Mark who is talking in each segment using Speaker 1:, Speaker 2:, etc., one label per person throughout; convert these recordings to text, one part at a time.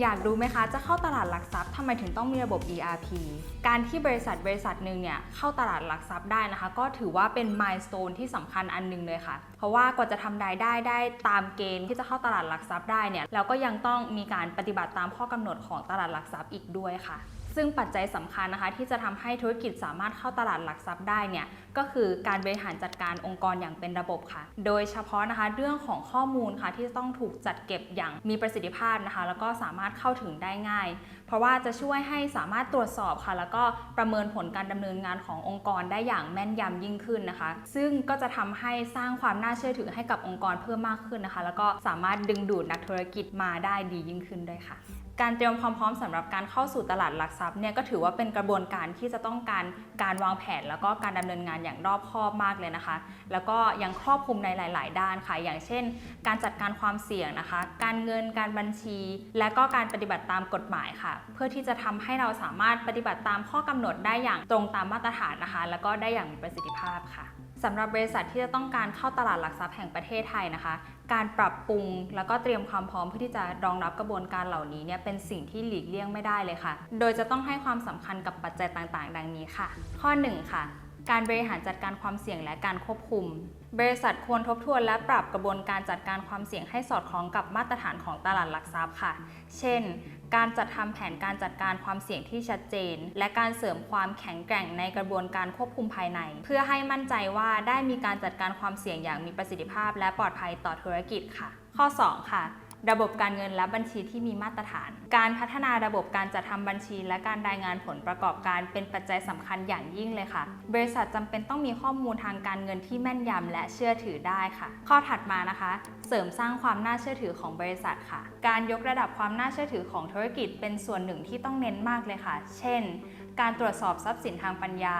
Speaker 1: อยากรู้ไหมคะ จะเข้าตลาดหลักทรัพย์ทำไมถึงต้องมีระบบ ERP การที่บริษัทบริษัทหนึ่งเนี่ยเข้าตลาดหลักทรัพย์ได้นะคะ ก็ถือว่าเป็นมายส t ตนที่สำคัญอันหนึงเลยค่ะ เพราะว่ากว่าจะทำรายได้ได้ตามเกณฑ์ที่จะเข้าตลาดหลักทรัพย์ได้เนี่ยเราก็ยังต้องมีการปฏิบัติตามข้อกำหนดของตลาดหลักทรัพย์อีกด้วยค่ะ ซึ่งปัจจัยสำคัญนะคะที่จะทำให้ธุรกิจสามารถเข้าตลาดหลักทรัพย์ได้เนี่ยก็คือการบริหารจัดการองค์กรอย่างเป็นระบบค่ะ โดยเฉพาะนะคะเรื่องของข้อมูลค่ะที่ต้องถูกจัดเก็บอย่างมีประสิทธิภาพนะคะ แล้วก็สามารถเข้าถึงได้ง่าย เพราะว่าจะช่วยให้สามารถตรวจสอบค่ะ แล้วก็ประเมินผลการดำเนินงานขององค์กรได้อย่างแม่นยำยิ่งขึ้นนะคะ ซึ่งก็จะทำให้สร้างความน่าเชื่อถือให้กับองค์กรเพิ่มมากขึ้นนะคะ แล้วก็สามารถดึงดูดนักธุรกิจมาได้ดียิ่งขึ้นด้วยค่ะ การเตรียมความพร้อมสำหรับการเข้าสู่ตลาดหลักทรัพย์เนี่ยก็ถือว่าเป็นกระบวนการที่จะต้องการการวางแผน แล้วก็การดำเนินงานอย่างรอบคอบมากเลยนะคะ แล้วก็ยังครอบคลุมในหลาย ๆ ด้านค่ะ อย่างเช่น การจัดการความเสี่ยงนะคะ การเงินการบัญชี และก็การปฏิบัติตามกฎหมายค่ะ เพื่อที่จะทำให้เราสามารถปฏิบัติตามข้อกำหนดได้อย่างตรงตามมาตรฐานนะคะ แล้วก็ได้อย่างมีประสิทธิภาพค่ะ สำหรับบริษัทที่จะต้องการเข้าตลาดหลักทรัพย์แห่งประเทศไทยนะคะ การปรับปรุงแล้วก็เตรียมความพร้อมเพื่อที่จะรองรับกระบวนการเหล่านี้เนี่ยเป็นสิ่งที่หลีกเลี่ยงไม่ได้เลยค่ะ โดยจะต้องให้ความสำคัญกับปัจจัยต่างๆ ดังนี้ค่ะ ข้อ 1 ค่ะ การบริหารจัดการความเสี่ยงและการควบคุม บริษัทควรทบทวนและปรับกระบวนการจัดการความเสี่ยงให้สอดคล้องกับมาตรฐานของตลาดหลักทรัพย์ค่ะ เช่น การจัดทำแผนการจัดการความเสี่ยงที่ชัดเจน และการเสริมความแข็งแกร่งในกระบวนการควบคุมภายใน เพื่อให้มั่นใจว่าได้มีการจัดการความเสี่ยงอย่างมีประสิทธิภาพ และปลอดภัยต่อธุรกิจค่ะ ข้อ 2 ค่ะ ระบบการเงินและบัญชีที่มีมาตรฐาน การพัฒนาระบบการจัดทำบัญชี และการรายงานผลประกอบการเป็นปัจจัยสำคัญอย่างยิ่งเลยค่ะ บริษัทจำเป็นต้องมีข้อมูลทางการเงินที่แม่นยำและเชื่อถือได้ค่ะ ข้อถัดมานะคะ เสริมสร้างความน่าเชื่อถือของบริษัทค่ะ การยกระดับความน่าเชื่อถือของธุรกิจเป็นส่วนหนึ่งที่ต้องเน้นมากเลยค่ะ เช่น การตรวจสอบทรัพย์สินทางปัญญา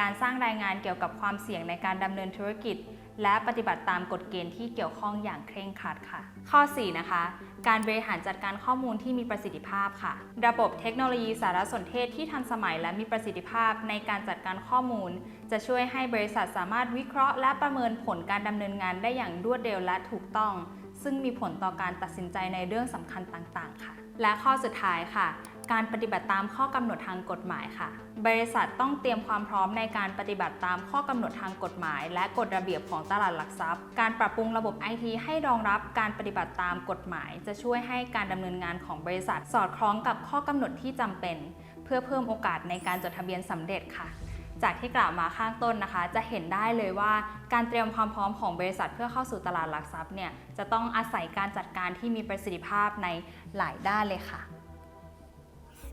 Speaker 1: การสร้างรายงานเกี่ยวกับความเสี่ยงในการดำเนินธุรกิจ และปฏิบัติตามกฎเกณฑ์ที่เกี่ยวข้องอย่างเคร่งครัดค่ะ ข้อ 4 นะคะ การบริหารจัดการข้อมูลที่มีประสิทธิภาพค่ะ ระบบเทคโนโลยีสารสนเทศที่ทันสมัยและมีประสิทธิภาพในการจัดการข้อมูล จะช่วยให้บริษัทสามารถวิเคราะห์ และประเมินผลการดำเนินงานได้อย่างรวดเร็วและถูกต้อง ซึ่งมีผลต่อการตัดสินใจในเรื่องสำคัญต่างๆ ค่ะ และข้อสุดท้ายค่ะ การปฏิบัติตามข้อกำหนดทางกฎหมายค่ะ บริษัทต้องเตรียมความพร้อมในการปฏิบัติตามข้อกำหนดทางกฎหมาย และกฎระเบียบของตลาดหลักทรัพย์ การปรับปรุงระบบไอทีให้รองรับการปฏิบัติตามกฎหมาย จะช่วยให้การดำเนินงานของบริษัท สอดคล้องกับข้อกำหนดที่จำเป็น เพื่อเพิ่มโอกาสในการจดทะเบียนสำเร็จค่ะจากที่กล่าวมาข้างต้นนะคะ จะเห็นได้เลยว่าการเตรียมความพร้อมของบริษัทเพื่อเข้าสู่ตลาดหลักทรัพย์เนี่ยจะต้องอาศัยการจัดการที่มีประสิทธิภาพในหลายด้านเลยค่ะ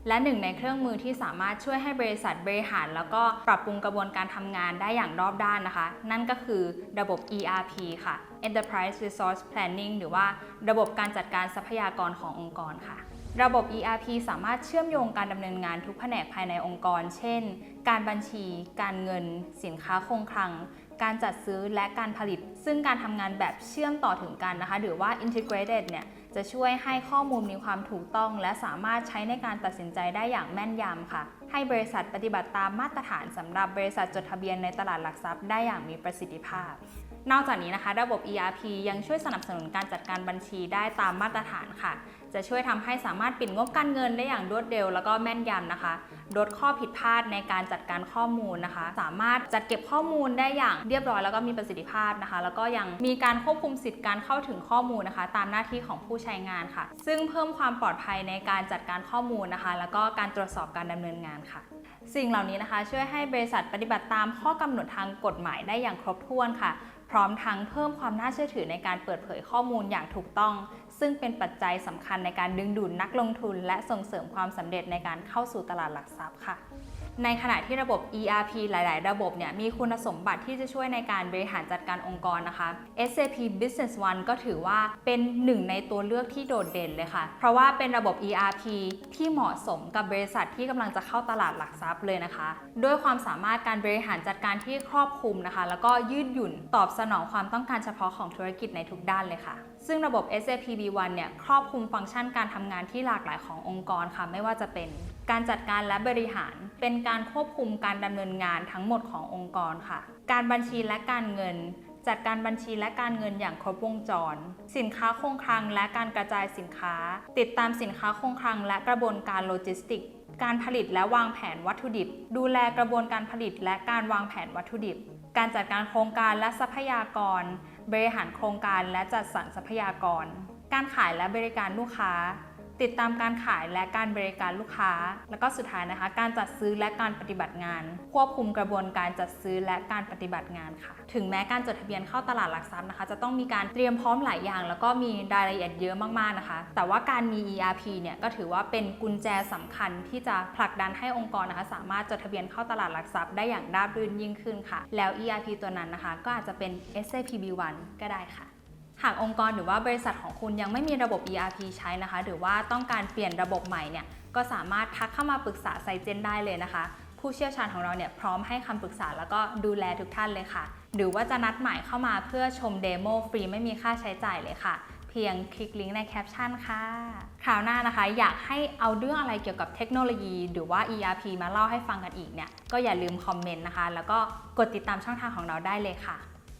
Speaker 1: และหนึ่งในเครื่องมือที่สามารถช่วยให้บริษัทบริหาร แล้วก็ปรับปรุงกระบวนการทำงานได้อย่างรอบด้านนะคะ นั่นก็คือระบบ ERP ค่ะ Enterprise Resource Planning หรือว่าระบบการจัดการทรัพยากรขององค์กรค่ะระบบ ERP สามารถเชื่อมโยงการดำเนินงานทุกแผนกภายในองค์กร เช่น การบัญชี การเงิน สินค้าคงคลัง การจัดซื้อและการผลิต ซึ่งการทำงานแบบเชื่อมต่อถึงกันนะคะ หรือว่า integrated เนี่ย จะช่วยให้ข้อมูลมีความถูกต้อง และสามารถใช้ในการตัดสินใจได้อย่างแม่นยำค่ะ ให้บริษัทปฏิบัติตามมาตรฐานสำหรับบริษัทจดทะเบียนในตลาดหลักทรัพย์ได้อย่างมีประสิทธิภาพ นอกจากนี้นะคะ ระบบ ERP ยังช่วยสนับสนุนการจัดการบัญชีได้ตามมาตรฐานค่ะ จะช่วยทำให้สามารถปิดงบการเงินได้อย่างรวดเร็ว แล้วก็แม่นยำนะคะลดข้อผิดพลาดในการจัดการข้อมูลนะคะ สามารถจัดเก็บข้อมูลได้อย่างเรียบร้อยแล้วก็มีประสิทธิภาพนะคะ แล้วก็ยังมีการควบคุมสิทธิ์การเข้าถึงข้อมูลนะคะ ตามหน้าที่ของผู้ใช้งานค่ะ ซึ่งเพิ่มความปลอดภัยในการจัดการข้อมูลนะคะ แล้วก็การตรวจสอบการดำเนินงานค่ะสิ่งเหล่านี้นะคะ ช่วยให้บริษัทปฏิบัติตามข้อกำหนดทางกฎหมายได้อย่างครบถ้วนค่ะ พร้อมทั้งเพิ่มความน่าเชื่อถือในการเปิดเผยข้อมูลอย่างถูกต้อง ซึ่งเป็นปัจจัยสำคัญในการดึงดูดนักลงทุน และส่งเสริมความสำเร็จในการเข้าสู่ตลาดหลักทรัพย์ค่ะ ในขณะที่ระบบ ERP หลาย ๆ ระบบเนี่ยมีคุณสมบัติที่จะช่วยในการบริหารจัดการองค์กรนะคะ SAP Business One ก็ถือว่าเป็นหนึ่งในตัวเลือกที่โดดเด่นเลยค่ะ เพราะว่าเป็นระบบ ERP ที่เหมาะสมกับบริษัทที่กำลังจะเข้าตลาดหลักทรัพย์เลยนะคะ ด้วยความสามารถการบริหารจัดการที่ครอบคลุมนะคะ แล้วก็ยืดหยุ่นตอบสนองความต้องการเฉพาะของธุรกิจในทุกด้านเลยค่ะ ซึ่งระบบ SAP B1 เนี่ยครอบคลุมฟังก์ชันการทำงานที่หลากหลายขององค์กรค่ะ ไม่ว่าจะเป็นการจัดการและบริหารเป็นการควบคุมการดำเนินงานทั้งหมดขององค์กรค่ะ การบัญชีและการเงิน จัดการบัญชีและการเงินอย่างครบวงจร สินค้าคงคลังและการกระจายสินค้า ติดตามสินค้าคงคลังและกระบวนการโลจิสติก การผลิตและวางแผนวัตถุดิบ ดูแลกระบวนการผลิตและการวางแผนวัตถุดิบ การจัดการโครงการและทรัพยากร บริหารโครงการและจัดสรรทรัพยากร การขายและบริการลูกค้า ติดตามการขายและการบริการลูกค้า แล้วก็สุดท้ายนะคะ การจัดซื้อและการปฏิบัติงาน ควบคุมกระบวนการจัดซื้อและการปฏิบัติงานค่ะ ถึงแม้การจดทะเบียนเข้าตลาดหลักทรัพย์นะคะ จะต้องมีการเตรียมพร้อมหลายอย่าง แล้วก็มีรายละเอียดเยอะมากๆนะคะ แต่ว่าการมี ERP เนี่ยก็ถือว่าเป็นกุญแจสำคัญที่จะผลักดันให้องค์กรนะคะ สามารถจดทะเบียนเข้าตลาดหลักทรัพย์ได้อย่างราบรื่นยิ่งขึ้นค่ะ แล้ว ERP ตัวนั้นนะคะ ก็อาจจะเป็น SAP B1 ก็ได้ค่ะ หากองค์กรหรือว่าบริษัทของคุณยังไม่มีระบบ ERP ใช้นะคะ หรือว่าต้องการเปลี่ยนระบบใหม่เนี่ย ก็สามารถทักเข้ามาปรึกษาไซเจนได้เลยนะคะ ผู้เชี่ยวชาญของเราเนี่ยพร้อมให้คำปรึกษาแล้วก็ดูแลทุกท่านเลยค่ะ หรือว่าจะนัดหมายเข้ามาเพื่อชมเดโมฟรีไม่มีค่าใช้จ่ายเลยค่ะ เพียงคลิกลิงก์ในแคปชั่นค่ะ คราวหน้านะคะ อยากให้เอาเรื่องอะไรเกี่ยวกับเทคโนโลยี หรือว่า ERP มาเล่าให้ฟังกันอีกเนี่ย ก็อย่าลืมคอมเมนต์นะคะ แล้วก็กดติดตามช่องทางของเราได้เลยค่ะ